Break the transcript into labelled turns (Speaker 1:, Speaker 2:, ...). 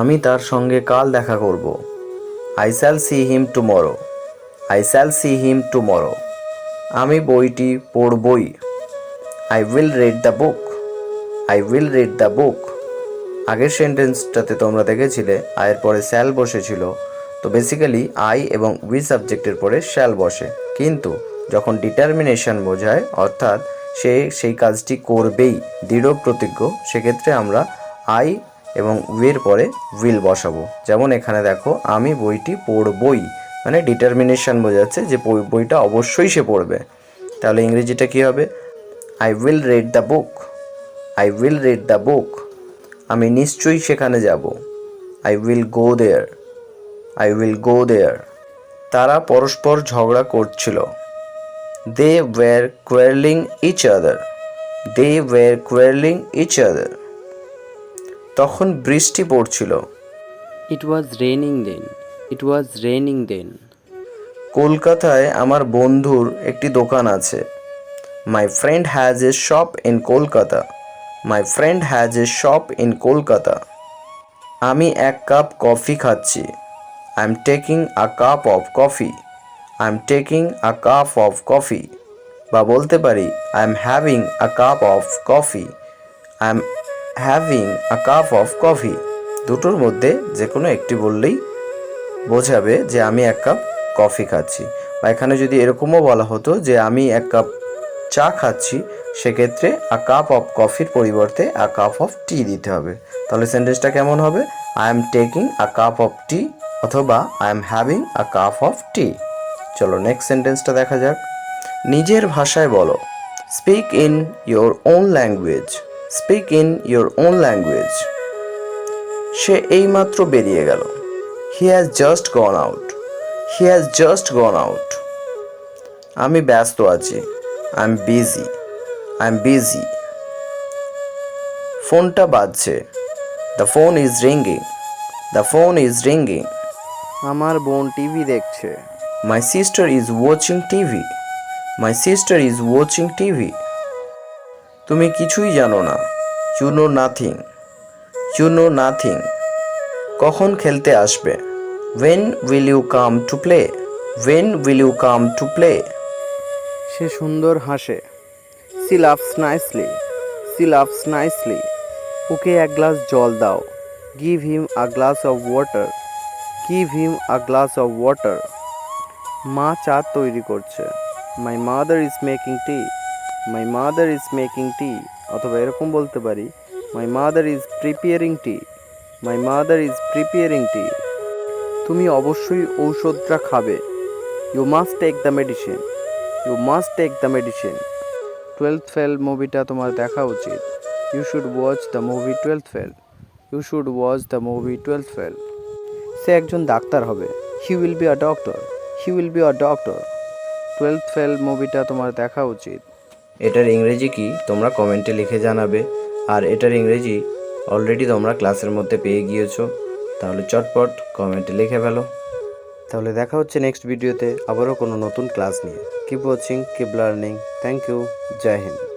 Speaker 1: আমি তার সঙ্গে কাল দেখা করব। I shall see him tomorrow I shall see him tomorrow আমি বইটি পড়বই। I will read the book I will read the book আগের সেন্টেন্সটাতে তোমরা দেখেছিলে আয়ের পরে শ্যাল বসেছিল। তো বেসিক্যালি আই এবং উই সাবজেক্টের পরে শ্যাল বসে। কিন্তু যখন ডিটারমিনেশন বোঝায়, অর্থাৎ সে সেই কাজটি করবেই, দৃঢ় প্রতিজ্ঞ, সেক্ষেত্রে আমরা আই এবং উইয়ের পরে উইল বসাবো। যেমন এখানে দেখো, আমি বইটি পড়বই। মানে ডিটারমিনেশন বোঝাচ্ছে যে বইটা অবশ্যই সে পড়বে। তাহলে ইংরেজিটা কী হবে? I will read the book I will read the book আমি নিশ্চয়ই সেখানে যাব। I will go there I will go there তারা পরস্পর ঝগড়া করছিল। They were quarrelling each other they were quarrelling each other তখন বৃষ্টি পড়ছিল।
Speaker 2: It was raining then. It was raining then.
Speaker 1: কলকাতায় আমার বন্ধুর একটি দোকান আছে। My friend has a shop in Kolkata my friend has a shop in Kolkata আমি এক কাপ কফি খাচ্ছি। I am taking a cup of coffee I am taking a cup of coffee বা বলতে পারি I am having a cup of coffee I am having a cup of coffee দুটোর মধ্যে যে কোনো একটি বললেই বোঝাবে যে আমি এক কাপ কফি খাচ্ছি। বা এখানে যদি এরকমও বলা হতো যে আমি এক কাপ চা খাচ্ছি, সেক্ষেত্রে আ কাপ অফ কফির পরিবর্তে আ কাপ অফ টি দিতে হবে। তাহলে সেন্টেন্সটা কেমন হবে? I am taking a cup of tea অথবা I am having a cup of tea চলো নেক্সট সেন্টেন্সটা দেখা যাক। নিজের ভাষায় বলো। Speak in your own language speak in your own language. সে এইমাত্র বেরিয়ে গেল। He has just gone out he has just gone out আমি ব্যস্ত আছি। I am busy I am busy ফোনটা বাজছে। The phone is ringing the phone is ringing
Speaker 2: আমার বোন টিভি দেখছে।
Speaker 1: My sister is watching TV my sister is watching TV তুমি কিছুই জানো না। You know nothing. You know nothing. কখন খেলতে আসবে? When will you come to play when will you come to play
Speaker 2: সে সুন্দর হাসে। She laughs nicely she laughs nicely okay এক গ্লাস জল দাও। Give him a glass of water give him a glass of water মা চা তৈরি করছে। My mother is making tea my mother is making tea অথবা এরকম বলতে পারি my mother is preparing tea my mother is preparing tea তুমি অবশ্যই ঔষধটা খাবে। You must take the medicine you must take the medicine twelfth fail মুভিটা তোমার দেখা উচিত। You should watch the movie twelfth fail you should watch the movie twelfth fail সে একজন ডাক্তার হবে। He will be a doctor he will be a doctor twelfth fail মুভিটা তোমার দেখা উচিত।
Speaker 1: এটার ইংরেজি কি? তোমরা কমেন্টে লিখে জানাবে। আর এটার ইংরেজি অলরেডি তোমরা ক্লাসের মধ্যে পেয়ে গিয়েছ। তাহলে চটপট কমেন্টে লিখে ফেলো। তাহলে দেখা হচ্ছে নেক্সট ভিডিওতে আবারও কোনো নতুন ক্লাস নিয়ে। Keep watching keep learning thank you Joy Hind